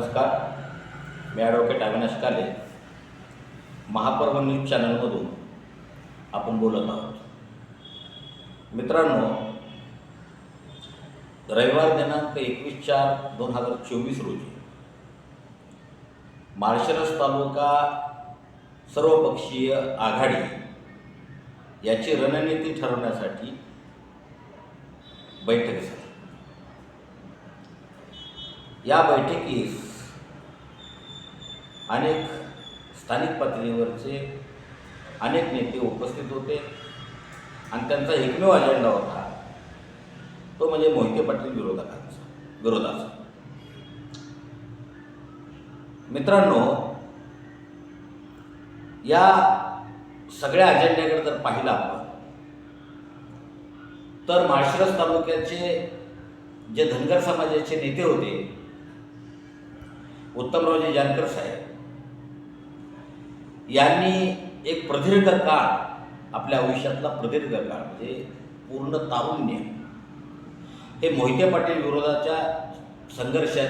नमस्कार. मी ॲडव्होकेट अविनाश काले. महापर्व न्यूज चॅनलमधून आपण बोलत आहोत. मित्रांनो रविवार दिनांक एकवीस चार दोन हजार चोवीस रोजी माळशिरस तालुका सर्वपक्षीय आघाडी याची रणनीती ठरवण्यासाठी बैठक झाली. या बैठकीस अनेक स्थानिक पातळीवरचे अनेक नेते उपस्थित होते आणि त्यांचा एकमेव अजेंडा होता तो म्हणजे मोहिते पाटील विरोधकांचा विरोधाचा. मित्रांनो या सगळ्या अजेंड्याकडे जर पाहिलं आपण तर माळशिरस तालुक्याचे जे धनगर समाजाचे नेते होते उत्तमरावजी जानकर साहेब यांनी एक प्रदीर्घ काळ आपल्या आयुष्यातला प्रदीर्घ काळ म्हणजे पूर्ण तारुण्य. हे मोहिते पाटील विरोधाच्या संघर्षात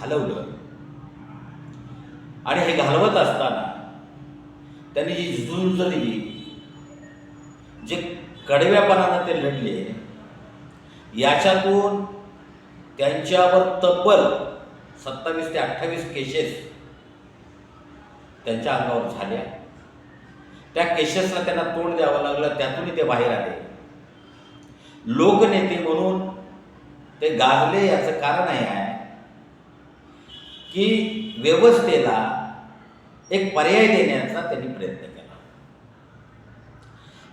घालवलं. आणि हे घालवत असताना त्यांनी जी झुंज दिली जे कडव्यापणानं ते लढले याच्यातून त्यांच्यावर तब्बल सत्तावीस ते अठ्ठावीस केसेस त्यांच्या अंगावर झाल्या. त्या केसेसला त्यांना तोंड द्यावं लागलं त्यातूनही ते बाहेर आले. लोकनेते म्हणून ते गाजले याचं कारण हे आहे की व्यवस्थेला एक पर्याय देण्याचा त्यांनी प्रयत्न केला.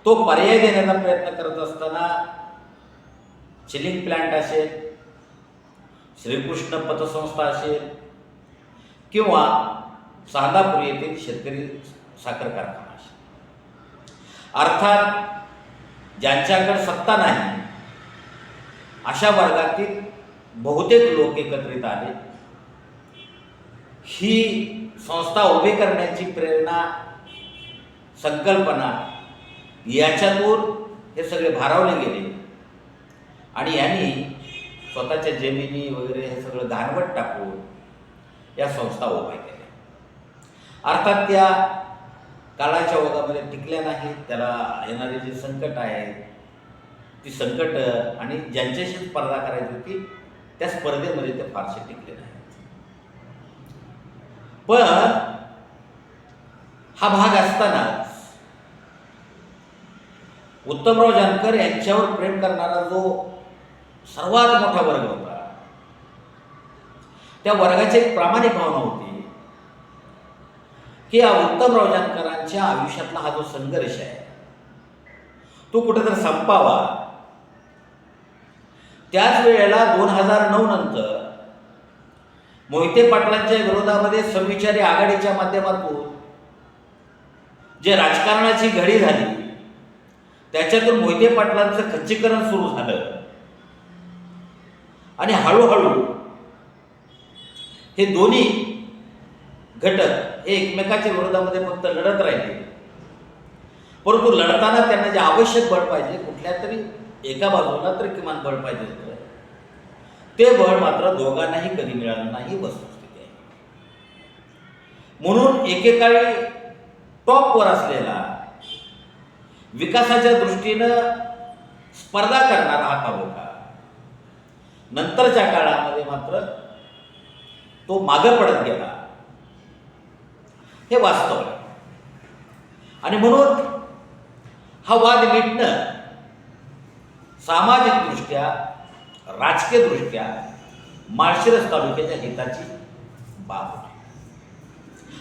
तो पर्याय देण्याचा प्रयत्न करत असताना चिलिंग प्लांट असेल श्रीकृष्ण पतसंस्था असेल किंवा चांदापूर येथील शेतकरी साखर कारखाना अर्थात ज्यांच्याकडे सत्ता नाही अशा वर्गातील बहुतेक लोक एकत्रित आले. ही संस्था उभी करण्याची प्रेरणा संकल्पना याच्यातून हे सगळे भारावले गेले. आणि यांनी स्वतःच्या जमिनी वगैरे हे सगळं घाणवट टाकून या संस्था उभ्या केल्या. अर्थात त्या काळाच्या ओघामध्ये टिकल्या नाहीत त्याला येणारे जे संकट आहेत ती संकट आणि ज्यांच्याशी स्पर्धा करायची होती त्या स्पर्धेमध्ये ते फारसे टिकले नाहीत. पण हा भाग असतानाच उत्तमराव जानकर यांच्यावर प्रेम करणारा जो सर्वात मोठा वर्ग होता त्या वर्गाची एक प्रामाणिक भावना होती. हे उत्तमराव जानकरांच्या आयुष्यातला हा जो संघर्ष आहे तो कुठेतरी संपावा. त्याच वेळेला दोन हजार नऊ नंतर मोहिते पाटलांच्या विरोधामध्ये समविचारी आघाडीच्या माध्यमातून जे राजकारणाची घडी झाली त्याच्यातून मोहिते पाटलांचं खच्चीकरण सुरू झालं. आणि हळूहळू हे दोन्ही घटक हे एकमेकाच्या विरोधामध्ये फक्त लढत राहिले. परंतु लढताना त्यांना जे आवश्यक बळ पाहिजे कुठल्या तरी एका बाजूला तर किमान बळ पाहिजे होतं. ते बळ मात्र दोघांनाही कधी मिळालं नाही वस्तुस्थिती आहे. म्हणून एकेकाळी टॉपवर असलेला विकासाच्या दृष्टीनं स्पर्धा करणारा हा तालुका नंतरच्या काळामध्ये मात्र तो मागं पडत गेला. हे वास्तव आहे. आणि म्हणून हा वाद मिटणं सामाजिकदृष्ट्या राजकीयदृष्ट्या माळशिरस तालुक्याच्या हिताची बाब होती.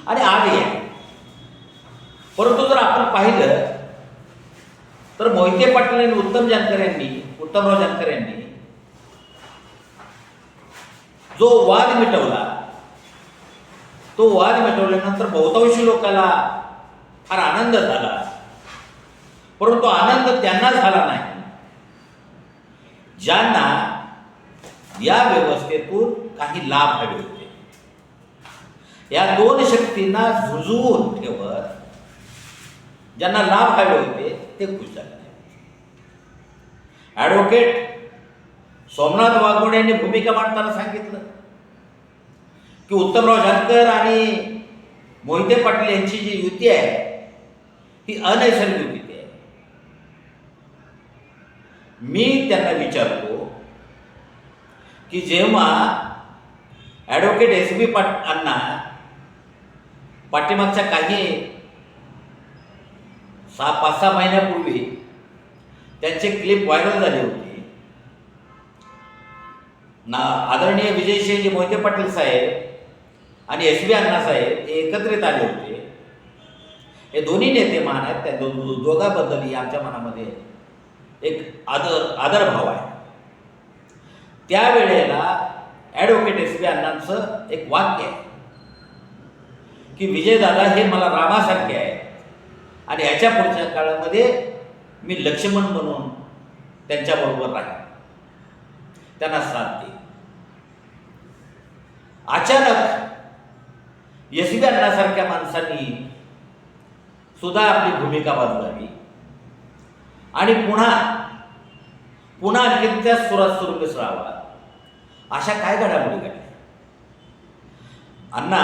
आणि आज आहे. परंतु जर आपण पाहिलं तर मोहिते पाटील आणि उत्तम जानकर यांनी उत्तमराव जानकर यांनी जो वाद मिटवला तो वाद मिटवल्यानंतर बहुतांशी लोकांना फार आनंद झाला. परंतु आनंद त्यांना झाला नाही. ज्यांना या व्यवस्थेतून काही लाभ हवे होते. या दोन शक्तींना झुजवून ठेवत ज्यांना लाभ हवे होते ते खुश झाले. ॲडव्होकेट सोमनाथ वाघमोडे यांनी भूमिका मांडताना सांगितलं. की उत्तमराव जानकर आणि मोहिते पाटील यांची जी युती आहे ही अनैसर्गिक युती आहे. मी त्यांना विचारतो की जेव्हा ॲडव्होकेट एस बी पाट अण्णा पाठीमागच्या काही सहा पाच सहा महिन्यापूर्वी त्यांचे क्लिप व्हायरल झाले होते ना आदरणीय विजयसिंहजी मोहिते पाटील साहेब आणि एस बी अण्णा साहेब हे एकत्रित आले होते. हे दोन्ही नेते मान आहेत त्या दो दो- दोघांबद्दलही आमच्या मनामध्ये एक आदर आदरभाव आहे. त्यावेळेला ॲडव्होकेट एस बी अण्णांचं एक वाक्य आहे की विजयदादा हे मला रामासारखे आहे आणि याच्या पुढच्या काळामध्ये मी लक्ष्मण म्हणून त्यांच्याबरोबर राहील त्यांना साथ दे अचानक एस अण्णासारख्या माणसांनी सुद्धा आपली भूमिका बदलावी आणि पुन्हा पुन्हा आणखी त्या सुरात सुरू मिसळावा अशा काय घडामोडी घडल्या? अण्णा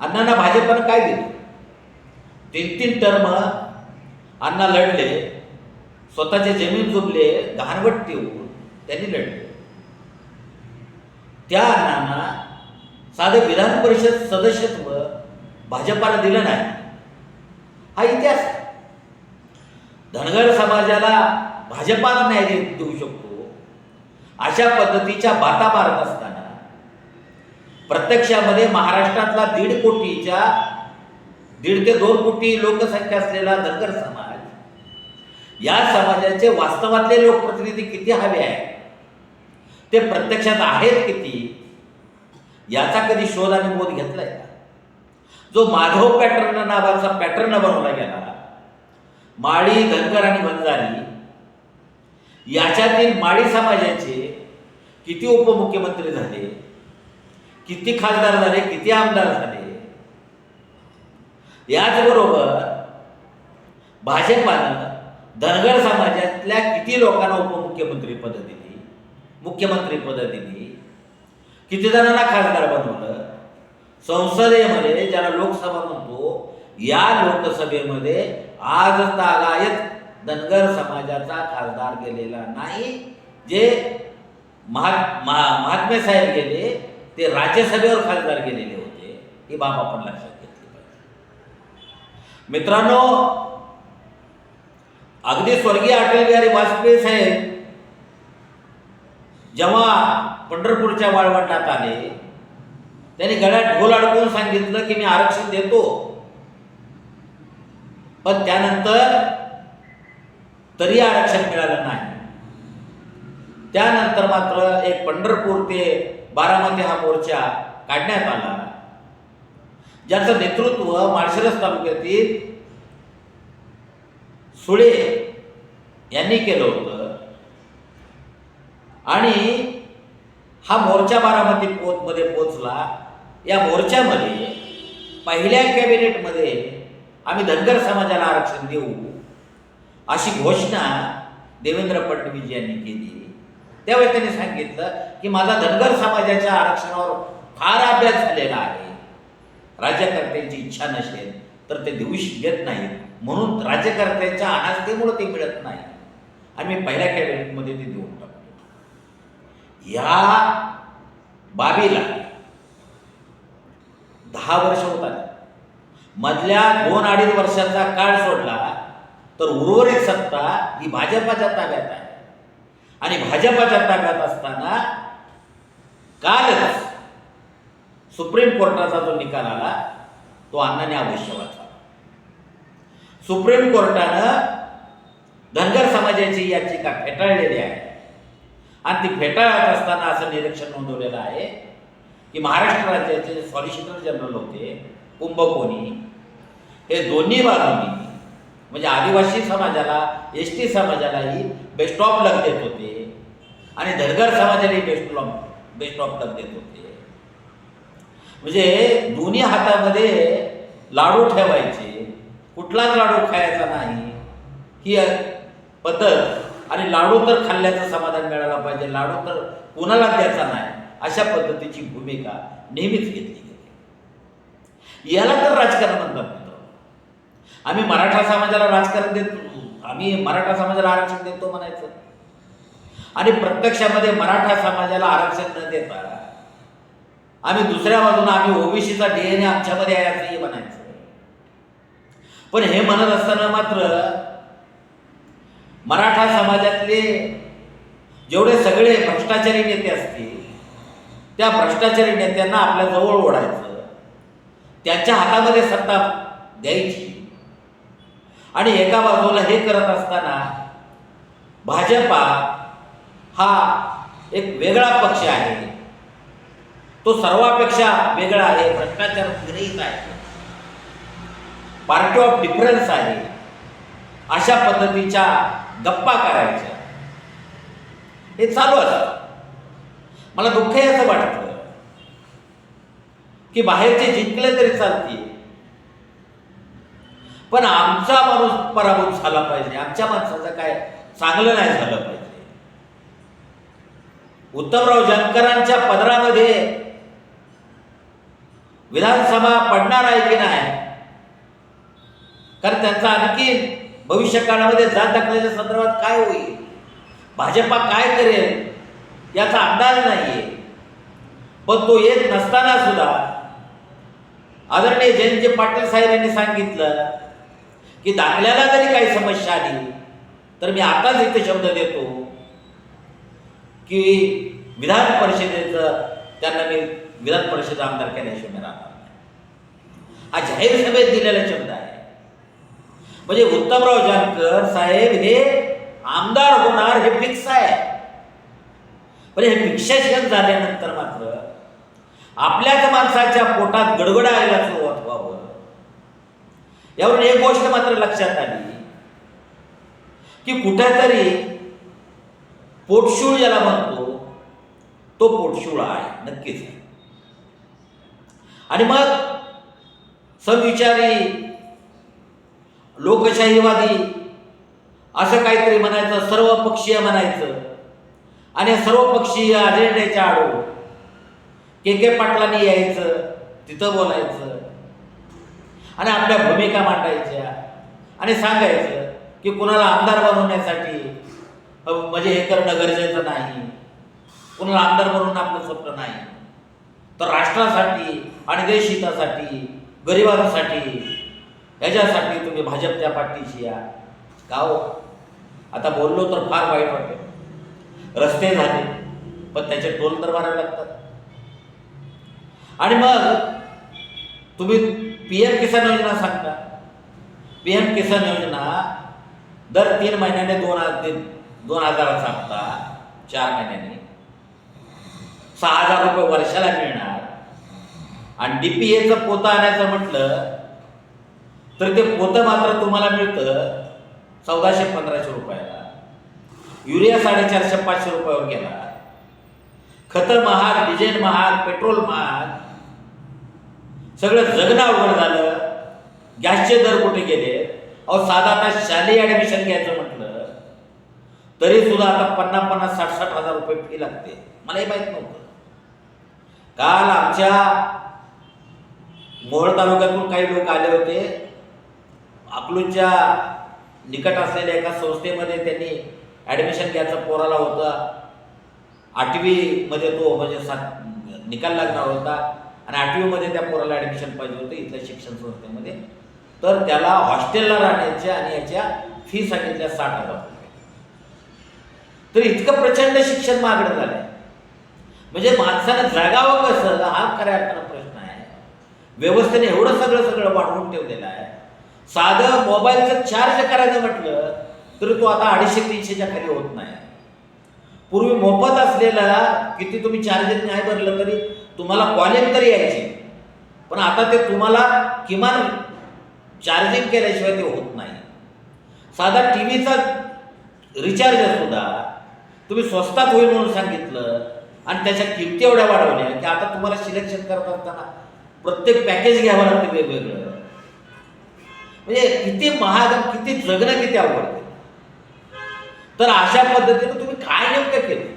अण्णांना भाजपनं काय दिलं? तीन तीन टर्म अण्णा लढले. स्वतःचे जमीन जुबले घाणवट ठेवून त्यांनी लढले. त्या अण्णांना साधं विधान परिषद सदस्यत्व भाजपाला दिलं नाही. हा इतिहास धनगर समाजाला भाजपाच न्याय देऊ शकतो. अशा पद्धतीच्या बाता मारत असताना प्रत्यक्षामध्ये महाराष्ट्रातला दीड कोटीच्या दीड ते दोन कोटी लोकसंख्या असलेला धनगर समाज या समाजाचे वास्तवातले लोकप्रतिनिधी किती हवे आहेत? ते प्रत्यक्षात आहेत किती? याचा कधी शोध आणि बोध घेतलाय का? जो माधव पॅटर्न नावाचा पॅटर्न बनवला गेला. माळी धनगर आणि बंजारी याच्यातील माळी समाजाचे किती उपमुख्यमंत्री झाले? किती खासदार झाले? किती आमदार झाले? याचबरोबर भाजपानं धनगर समाजातल्या किती लोकांना उपमुख्यमंत्री पद दिली? मुख्यमंत्री पद दिली? किती जणांना खासदार बनवलं? संसदेमध्ये ज्याला लोकसभा म्हणतो या लोकसभेमध्ये आज तागायत धनगर समाजाचा खासदार गेलेला नाही. जे महा महात्मे साहेब गेले ते राज्यसभेवर खासदार गेलेले होते. ही बाब आपण लक्षात घेतली पाहिजे. मित्रांनो अगदी स्वर्गीय अटल बिहारी वाजपेयी साहेब जेव्हा पंढरपूरच्या वाळवंटात आले. त्यांनी गळ्यात ढोल अडकवून सांगितलं की मी आरक्षण देतो. पण त्यानंतर तरी आरक्षण मिळालं नाही. त्यानंतर मात्र एक पंढरपूर ते बारामती हा मोर्चा काढण्यात आला. ज्याचं नेतृत्व माळशिरस तालुक्यातील सुळे यांनी केलं होतं. आणि हा मोर्चा बारामती पोतमध्ये पोचला. या मोर्चामध्ये पहिल्या कॅबिनेटमध्ये आम्ही धनगर समाजाला आरक्षण देऊ अशी घोषणा देवेंद्र फडणवीस यांनी केली. त्यावेळी त्यांनी सांगितलं की माझा धनगर समाजाच्या आरक्षणावर फार अभ्यास झालेला आहे. राज्यकर्त्यांची इच्छा नसेल तर ते देऊ शकत नाहीत. म्हणून राज्यकर्त्यांच्या अनास्थेमुळे ते मिळत नाही. आणि मी पहिल्या कॅबिनेटमध्ये ते देऊन टाकतो या बाबीला दहा वर्ष होतात मधल्या दोन अडीच वर्षाचा काळ सोडला तर उर्वरित सत्ता ही भाजपाच्या ताब्यात आहे. आणि भाजपाच्या ताब्यात असताना कालच सुप्रीम कोर्टाचा जो निकाल आला तो अण्णाने अवश्य वाचला सुप्रीम कोर्टानं धनगर समाजाची याचिका फेटाळलेली आहे. आणि ती फेटाळत असताना असं निरीक्षण नोंदवलेलं आहे की महाराष्ट्र राज्याचे सॉलिसिटर जनरल होते कुंभकोणी. हे दोन्ही बाजूनी म्हणजे आदिवासी समाजाला एस टी समाजालाही बेस्ट ऑफ लक देत होते. आणि धनगर समाजालाही best of best of luck देत होते. म्हणजे दोन्ही हातामध्ये लाडू ठेवायचे. कुठलाच लाडू खायचा नाही. ही पद्धत आणि लाडू तर खाल्ल्याचं समाधान मिळायला पाहिजे लाडू तर कुणाला द्यायचा नाही अशा पद्धतीची भूमिका नेहमीच घेतली गेली. याला तर राजकारण म्हणतात मित्र. आम्ही मराठा समाजाला राजकारण देतो आम्ही मराठा समाजाला आरक्षण देतो म्हणायचं. आणि प्रत्यक्षामध्ये मराठा समाजाला आरक्षण न देता आम्ही दुसऱ्या बाजूला आम्ही ओबीसीचा डीएनए आमच्यामध्ये आहे असंही म्हणायचं. पण हे म्हणत असताना मात्र मराठा समाजातले जेवढे सगळे भ्रष्टाचारी नेते असतील त्या भ्रष्टाचारी नेत्यांना आपल्या जवळ ओढायचं. त्यांच्या हातामध्ये सत्ता द्यायची. आणि एका बाजूला हे करत असताना भाजपा हा एक वेगळा पक्ष आहे. तो सर्वापेक्षा वेगळा आहे भ्रष्टाचार विरहित आहे. पार्टी ऑफ डिफरन्स आहे. अशा पद्धतीच्या गप्पा करायच्या. हे चालू असतं. मला दुःख याचं असं वाटतं. की बाहेरचे जिंकले तरी चालतील. पण आमचा माणूस पराभूत झाला पाहिजे. आमच्या माणसाचं काय चांगलं नाही झालं पाहिजे. उत्तमराव जानकरांच्या पदरामध्ये विधानसभा पडणार आहे की नाही? कारण त्यांचा आणखी भविष्य काळामध्ये जात दाखल्याच्या संदर्भात काय होईल? भाजपा काय करेल? याचा अंदाज नाहीये. पण तो येत नसताना सुद्धा आदरणीय जयंतजी पाटील साहेब यांनी सांगितलं की दाखल्याला जरी काही समस्या आली तर मी आताच इथे शब्द देतो की विधान परिषदेचं त्यांना मी विधान परिषद आमदार केल्याशिवाय राहणार हा जाहीर सभेत दिलेला शब्द आहे. म्हणजे उत्तमराव जानकर साहेब हे आमदार होणार हे फिक्स आहे. म्हणजे हे भिक्षाशन झाल्यानंतर मात्र आपल्याच माणसाच्या पोटात गडगडायला सुरुवात व्हावं. यावरून एक गोष्ट मात्र लक्षात आली. की कुठेतरी पोटशूळ ज्याला म्हणतो तो पोटशूळ आहे नक्कीच आहे. आणि मग सविचारी लोकशाहीवादी असं काहीतरी म्हणायचं सर्व पक्षीय म्हणायचं. आणि सर्व पक्षीय अजेंड्याच्या आडो के के पाटलांनी यायचं तिथं बोलायचं. आणि आपल्या भूमिका मांडायच्या. आणि सांगायचं की कुणाला आमदार बनवण्यासाठी म्हणजे हे करणं गरजेचं नाही. कुणाला आमदार बनवणं आपलं स्वप्न नाही. तर राष्ट्रासाठी आणि देशहितासाठी गरिबांसाठी याच्यासाठी तुम्ही भाजपच्या पाठीशी या. गाव हो? आता बोललो तर फार वाईट वाटते रस्ते झाले पण त्याचे टोल तर भरावे लागतात. आणि मग तुम्ही पी एम किसान योजना सांगता. पी एम किसान योजना दर तीन महिन्याने दोन हजार दोन हजाराचा हप्ता चार महिन्याने. सहा हजार रुपये वर्षाला मिळणार. आणि डी पी एचं पोतं आणायचं म्हटलं तर ते पोतं मात्र तुम्हाला मिळतं चौदाशे पंधराशे रुपयाला. युरिया साडेचारशे पाचशे रुपयावर गेला. खतं महाग डिझेल महाग पेट्रोल महाग. सगळं जगणं अवघड झालं. गॅसचे दर कुठे गेले? अहो साधा आता शालेय ॲडमिशन घ्यायचं म्हटलं तरी सुद्धा आता पन्नास पन्नास साठ साठ हजार रुपये फी लागते. मलाही माहीत नव्हतं. काल आमच्या मोहोळ तालुक्यातून काही लोक आले होते. अकलूजच्या निकट असलेल्या एका संस्थेमध्ये त्यांनी ॲडमिशन घ्यायचं पोराला होतं. आठवीमध्ये तो म्हणजे सात निकाल लागणार होता. आणि आठवीमध्ये त्या पोराला ॲडमिशन पाहिजे होतं इथल्या शिक्षण संस्थेमध्ये. तर त्याला हॉस्टेलला राहण्याच्या आणि याच्या फी सांगितल्या साठ हजार रुपये. तर इतकं प्रचंड शिक्षण महागडं झालं आहे म्हणजे माणसानं जगावं कसं? हा खऱ्या अर्थानं प्रश्न आहे. व्यवस्थेने एवढं सगळं सगळं वाढवून ठेवलेलं आहे. साधं मोबाईलचं चार्ज करायचं म्हटलं तर तो आता अडीचशे तीनशेच्या खाली होत नाही. पूर्वी मोफत असलेला किती तुम्ही चार्जेस नाही भरलं तरी तुम्हाला कॉलिंग तरी यायचे. पण आता ते तुम्हाला किमान चार्जिंग केल्याशिवाय ते होत नाही. साधा टी व्हीचा रिचार्ज सुद्धा तुम्ही स्वस्तात होईल म्हणून सांगितलं आणि त्याच्या किमती एवढ्या वाढवल्या की आता तुम्हाला सिलेक्शन करत असताना प्रत्येक पॅकेज घ्यावं लागतं वेगवेगळं. म्हणजे किती महाग किती जगणं किती अवघड तर अशा पद्धतीनं तुम्ही काय नेमकं केलं?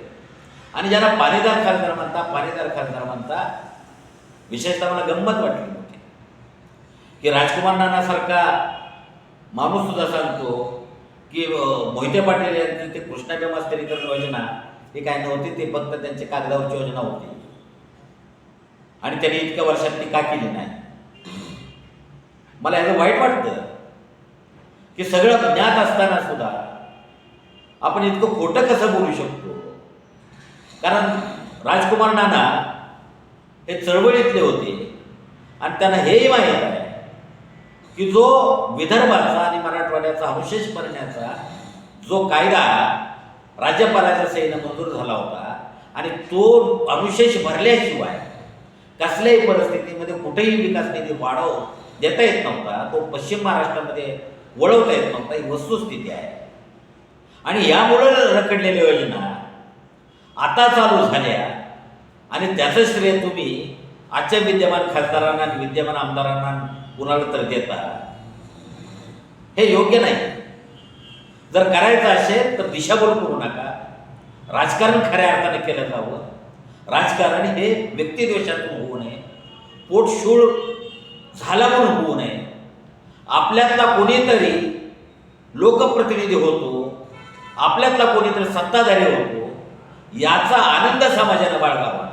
आणि ज्यांना पाणीदार खासदार म्हणता पाणीदार खासदार म्हणता विशेषतः मला गंमत वाटली होती की राजकुमार नानासारखा माणूस सुद्धा सांगतो की मोहिते पाटील यांची ते कृष्णा बेमास्तरीकरण योजना ही काय नव्हती ते फक्त त्यांची कागदावरची योजना होती. आणि त्यांनी इतक्या वर्षात ती का केली नाही. मला याचं वाईट वाटतं. की सगळं ज्ञात असताना सुद्धा आपण इतकं खोटं कसं बोलू शकतो? कारण राजकुमार नाना हे चळवळीतले होते. आणि त्यांना हेही माहीत आहे की जो विदर्भाचा आणि मराठवाड्याचा अवशेष करण्याचा जो कायदा राज्यपालाच्या सहीनं मंजूर झाला होता आणि तो अनुशेष भरल्याशिवाय कसल्याही परिस्थितीमध्ये कुठेही विकास निधी वाढव देता येत नव्हता. तो पश्चिम महाराष्ट्रामध्ये वळवता येत नव्हता. ही वस्तुस्थिती आहे. आणि यामुळं रखडलेल्या योजना आता चालू झाल्या. आणि त्याचं श्रेय तुम्ही आजच्या विद्यमान खासदारांना आणि विद्यमान आमदारांना कुणाला तर देता? हे योग्य नाही. जर करायचं असेल तर दिशाभूल करू नका. राजकारण खऱ्या अर्थाने केलं जावं. राजकारण हे व्यक्तिद्वेषातून होऊ नये. पोटशूळ झाला म्हणून होऊ नये. आपल्यातला कोणीतरी लोकप्रतिनिधी होतो आपल्यातला कोणीतरी सत्ताधारी होतो याचा आनंद समाजानं बाळगावा.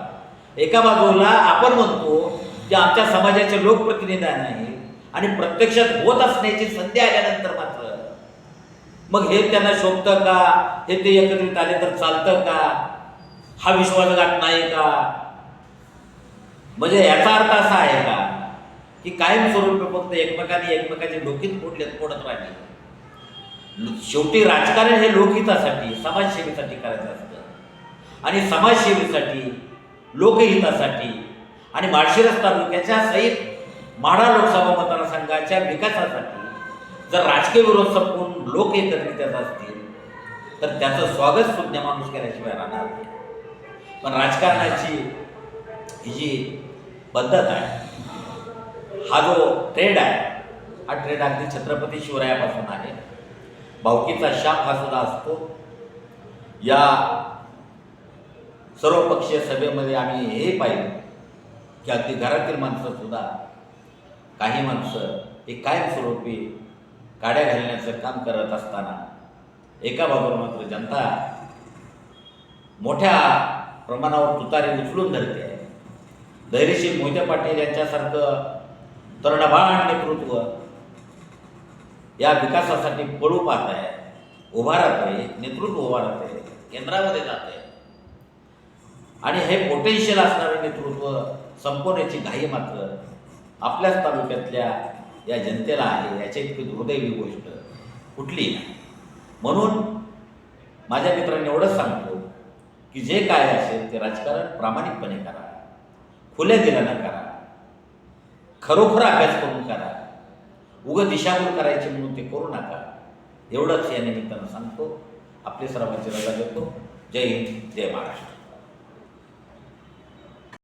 एका बाजूला आपण म्हणतो की आमच्या समाजाचे लोकप्रतिनिधी नाही आणि प्रत्यक्षात होत असण्याची संधी आल्यानंतर मात्र. मग हे त्यांना शोभतं का? हे ते एकत्रित आले तर चालतं का? हा विश्वासघात नाही का? म्हणजे याचा अर्थ असा आहे का? की कायमस्वरूपी फक्त एकमेकांनी एकमेकाचे लोकहित फोडले फोडत राहिले. शेवटी राजकारण हे लोकहितासाठी समाजसेवेसाठी करायचं असतं. आणि समाजसेवेसाठी लोकहितासाठी आणि माळशिरस तालुक्याच्या सहित माढा लोकसभा मतदारसंघाच्या विकासासाठी जर राजकीय विरोध संपून लोक एकत्रित असतील तर त्याचं स्वागत सुज्ञ माणूस केल्याशिवाय राहणार नाही. पण राजकारणाची ही जी पद्धत आहे हा जो ट्रेड आहे हा ट्रेड अगदी छत्रपती शिवरायापासून आहे. भावकीचा शाप हा सुद्धा असतो. या सर्वपक्षीय सभेमध्ये आम्ही हे पाहिलं की अगदी घरातील माणसं सुद्धा काही माणसं हे कायमस्वरूपी काड्या घालण्याचं काम करत असताना एका बाजूला मात्र जनता मोठ्या प्रमाणावर तुतारी उचलून धरते. आहे धैर्यशील मोहिते पाटील यांच्यासारखं तरुणबाळ नेतृत्व या विकासासाठी पळू पाहत आहे उभा राहत आहे नेतृत्व उभा राहत आहे केंद्रामध्ये जात आहे आणि हे पोटेन्शियल असणारं नेतृत्व संपवण्याची घाई मात्र आपल्याच तालुक्यातल्या या जनतेला आहे याच्या इतकी दुर्दैवी गोष्ट कुठली नाही. म्हणून माझ्या मित्रांनी एवढंच सांगतो की जे काय असेल ते राजकारण प्रामाणिकपणे करा. खुल्या दिलानं करा. खरोखर अभ्यास करून करा. उगं दिशाभूल करायची म्हणून ते करू नका. एवढंच या निमित्तानं सांगतो. आपले सर्वांची रजा देतो जय हिंद जय महाराष्ट्र.